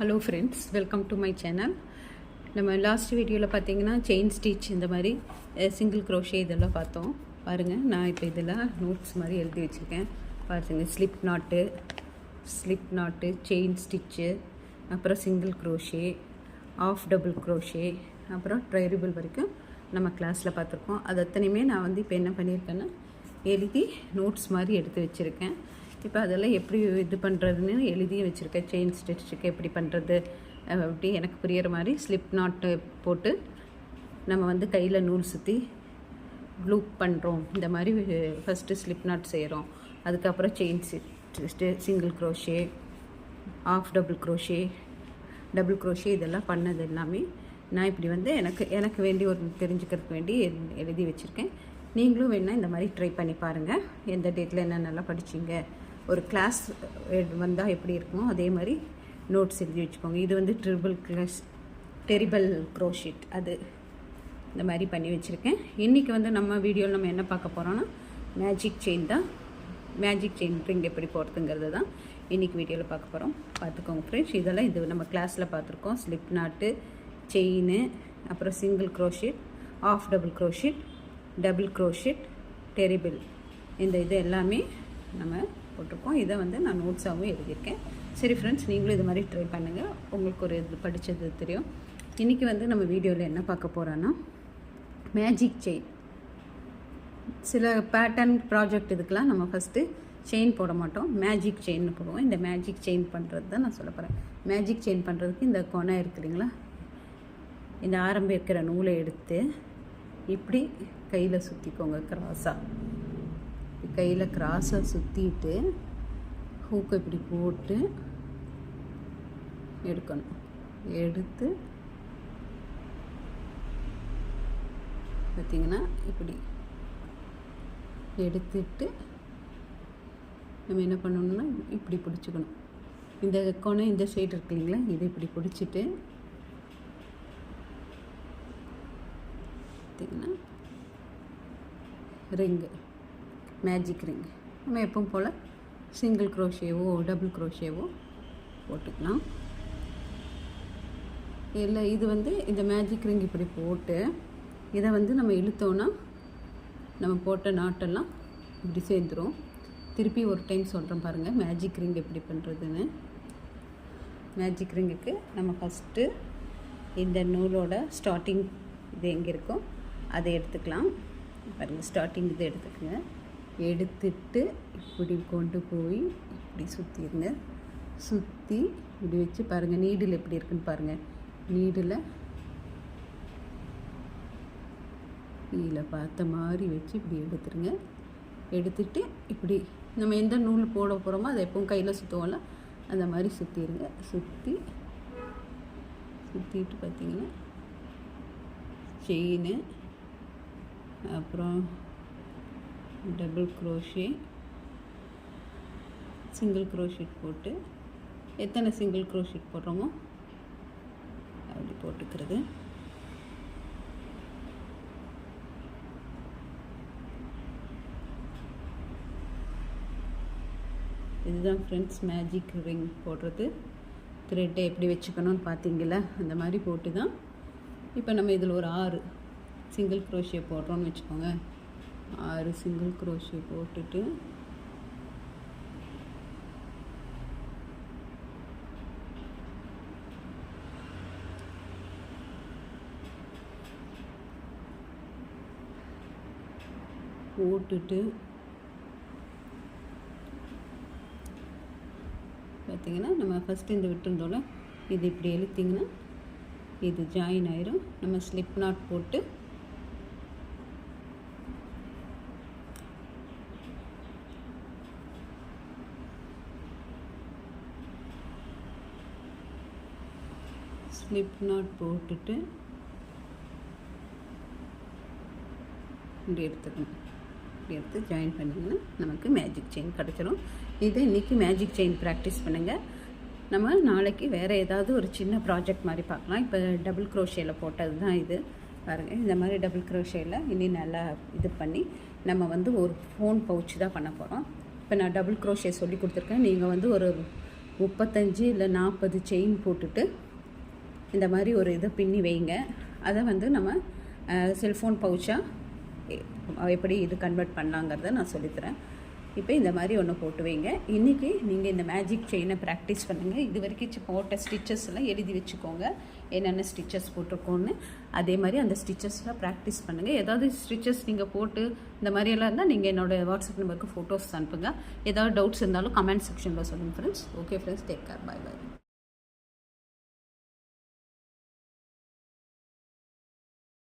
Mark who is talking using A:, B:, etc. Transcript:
A: Hello friends welcome to my channel நம்ம last வீடியோவில் பார்த்தீங்கன்னா செயின் ஸ்டிச் இந்த மாதிரி சிங்கிள் க்ரோஷே இதெல்லாம் பார்த்தோம். பாருங்கள் நான் இப்போ இதில் நோட்ஸ் மாதிரி எழுதி வச்சுருக்கேன். பாருங்கள் slip knot slip knot chain stitch அப்புறம் single crochet of double crochet அப்புறம் ட்ரைரிபிள் வரைக்கும் நம்ம கிளாஸில் பார்த்துருக்கோம். அது அத்தனையுமே நான் வந்து இப்போ என்ன பண்ணியிருக்கேன்னா எழுதி நோட்ஸ் மாதிரி எடுத்து வச்சுருக்கேன். இப்போ அதெல்லாம் எப்படி இது பண்ணுறதுன்னு எழுதியும் வச்சுருக்கேன். செயின் ஸ்டிச்சுக்கு எப்படி பண்ணுறது அப்படி எனக்கு புரிகிற மாதிரி ஸ்லிப் நாட்டு போட்டு நம்ம வந்து கையில் நூல் சுற்றி க்ளூ பண்ணுறோம் இந்த மாதிரி ஃபஸ்ட்டு ஸ்லிப் நாட் செய்கிறோம் அதுக்கப்புறம் chain single crochet of double crochet double crochet இதெல்லாம் பண்ணது எல்லாமே நான் இப்படி வந்து எனக்கு எனக்கு வேண்டி ஒரு தெரிஞ்சுக்கிறதுக்கு வேண்டி எழு- எழுதி வச்சுருக்கேன். நீங்களும் வேணால் இந்த மாதிரி ட்ரை பண்ணி பாருங்கள் எந்த டேட்டில் என்னென்னலாம் படிச்சீங்க ஒரு கிளாஸ் வந்தால் எப்படி இருக்குமோ அதே மாதிரி நோட்ஸ் எழுதி வச்சுக்கோங்க. இது வந்து ட்ரிபிள் கிளாஸ் டெரிபிள் க்ரோஷிட் அது இந்த மாதிரி பண்ணி வச்சுருக்கேன். இன்றைக்கி வந்து நம்ம வீடியோவில் நம்ம என்ன பார்க்க போகிறோன்னா மேஜிக் செயின் தான். மேஜிக் செயின் ரிங் எப்படி போடுறதுங்கிறது தான் இன்றைக்கி வீடியோவில் பார்க்க போகிறோம் பார்த்துக்கோங்க ஃப்ரெண்ட்ஸ் இதெல்லாம் இது நம்ம கிளாஸில் பார்த்துருக்கோம். ஸ்லிப் நாட்டு செயின் அப்புறம் single crochet of double crochet double crochet treble இந்த இது எல்லாமே நம்ம போட்டிருக்கோம். இதை வந்து நான் நோட்ஸாகவும் எழுதியிருக்கேன். சரி ஃப்ரெண்ட்ஸ் நீங்களும் இது மாதிரி ட்ரை பண்ணுங்கள் உங்களுக்கு ஒரு இது படித்தது தெரியும். இன்றைக்கி வந்து நம்ம வீடியோவில் என்ன பார்க்க போகிறோன்னா மேஜிக் செயின் சில பேட்டர்ன் ப்ராஜெக்ட் இதுக்கெலாம் நம்ம ஃபஸ்ட்டு செயின் போட மாட்டோம். மேஜிக் செயின்னு போடுவோம். இந்த மேஜிக் செயின் பண்ணுறது தான் நான் சொல்ல போகிறேன் மேஜிக் செயின் பண்ணுறதுக்கு இந்த கொனை இருக்குதுங்களா இந்த ஆரம்பம் இருக்கிற நூலை எடுத்து இப்படி கையில் சுற்றிக்கோங்க கிராஸாக கையில் கிராஸை சுற்றிட்டு ஹூக்கை இப்படி போட்டு எடுக்கணும். எடுத்து பார்த்தீங்கன்னா இப்படி எடுத்துட்டு நம்ம என்ன பண்ணணும்னா இப்படி பிடிச்சிக்கணும். இந்த கொனை இந்த சைடு இருக்கு இல்லைங்களா? இதை இப்படி பிடிச்சிட்டு பார்த்தீங்கன்னா ரிங்கு மேஜிக் ரிங் நம்ம எப்பவும் போல் சிங்கிள் க்ரோஷேவோ டபுள் க்ரோஷேவோ போட்டுக்கலாம். இல்லை இது வந்து இந்த மேஜிக் ரிங் இப்படி போட்டு இதை வந்து நம்ம இழுத்தோன்னா நம்ம போட்ட நாட்டெல்லாம் இப்படி சேர்ந்துரும். திருப்பி ஒரு டைம் சொல்கிறேன் பாருங்கள் மேஜிக் ரிங் எப்படி பண்ணுறதுன்னு மேஜிக் ரிங்குக்கு நம்ம ஃபஸ்ட்டு இந்த நூலோட ஸ்டார்டிங் இது எங்கே இருக்கோ அதை எடுத்துக்கலாம். பாருங்கள் ஸ்டார்டிங் இதை எடுத்துக்கோங்க. எடுத்துட்டு இப்படி கொண்டு போய் இப்படி சுற்றிடுங்க சுற்றி இப்படி வச்சு பாருங்கள் நீடில் எப்படி இருக்குன்னு பாருங்கள் நீடில் கீழே பார்த்த மாதிரி வச்சு இப்படி எடுத்துருங்க. எடுத்துட்டு இப்படி நம்ம எந்த நூல் போட போகிறோமோ அதை எப்பவும் கையில் சுற்றுவோம்ல அந்த மாதிரி சுற்றிடுங்க சுற்றி சுற்றிட்டு பார்த்தீங்கன்னா செயின் அப்புறம் டபுள் க்ரோஷே. சிங்கிள் க்ரோஷீட் போட்டு. எத்தனை சிங்கிள் க்ரோஷீட் போடுறோமோ அப்படி போட்டுக்கிறது. இதுதான் ஃப்ரெண்ட்ஸ் மேஜிக் ரிங் போடுறது. த்ரெட்டை எப்படி வச்சுக்கணும்னு பார்த்தீங்களா அந்த மாதிரி போட்டு தான் இப்போ நம்ம இதில் ஒரு ஆறு சிங்கிள் க்ரோஷியை போடுறோம்னு வச்சுக்கோங்க. ஆறு சிங்கிள் க்ரோஷியை போட்டுட்டு போட்டுட்டு பார்த்தீங்கன்னா நம்ம ஃபஸ்ட்டு இந்த விட்டுருந்தோம்ல இது இப்படி இழுத்திங்கன்னா இது ஜாயின் ஆயிரும். நம்ம ஸ்லிப் நாட் போட்டு ஸ்லிப் நாட் போட்டுட்டு இப்படி எடுத்துக்கணும். இப்படி எடுத்து ஜாயின் பண்ணிங்கன்னா நமக்கு மேஜிக் செயின் கிடச்சிரும். இதை இன்றைக்கி மேஜிக் செயின் ப்ராக்டிஸ் பண்ணுங்கள் நம்ம நாளைக்கு வேறு ஏதாவது ஒரு சின்ன ப்ராஜெக்ட் மாதிரி பார்க்கலாம். இப்போ டபுள் க்ரோஷேயில் போட்டது தான் இது. பாருங்கள் இந்த மாதிரி டபுள் க்ரோஷேயில் இனி நல்லா இது பண்ணி நம்ம வந்து ஒரு ஃபோன் பவுச் தான் பண்ண போகிறோம் இப்போ நான் டபுள் க்ரோஷே சொல்லி கொடுத்துருக்கேன். நீங்கள் வந்து ஒரு முப்பத்தஞ்சு இல்லை நாற்பது செயின் போட்டுட்டு இந்த மாதிரி ஒரு இதை பின்னி வைங்க. அதை வந்து நம்ம செல்ஃபோன் பவுச்சாக எப்படி இது கன்வெர்ட் பண்ணலாங்கிறத நான் சொல்லித்தரேன். இப்போ இந்த மாதிரி ஒன்று போட்டு வைங்க. இன்றைக்கி நீங்கள் இந்த மேஜிக் செயினை ப்ராக்டிஸ் பண்ணுங்கள் இது வரைக்கும் போட்ட ஸ்டிச்சஸ் எல்லாம் எழுதி வச்சுக்கோங்க. என்னென்ன ஸ்டிச்சஸ் போட்டிருக்கோன்னு அதே மாதிரி அந்த ஸ்டிச்சஸ்லாம் ப்ராக்டிஸ் பண்ணுங்கள் ஏதாவது ஸ்டிச்சஸ் நீங்கள் போட்டு இந்த மாதிரியெல்லாம் இருந்தால் நீங்கள் என்னோடய வாட்ஸ்அப் நம்பருக்கு ஃபோட்டோஸ் அனுப்புங்க. ஏதாவது டவுட்ஸ் இருந்தாலும் கமெண்ட் செக்ஷனில் சொல்லுங்கள் friends okay friends take care bye bye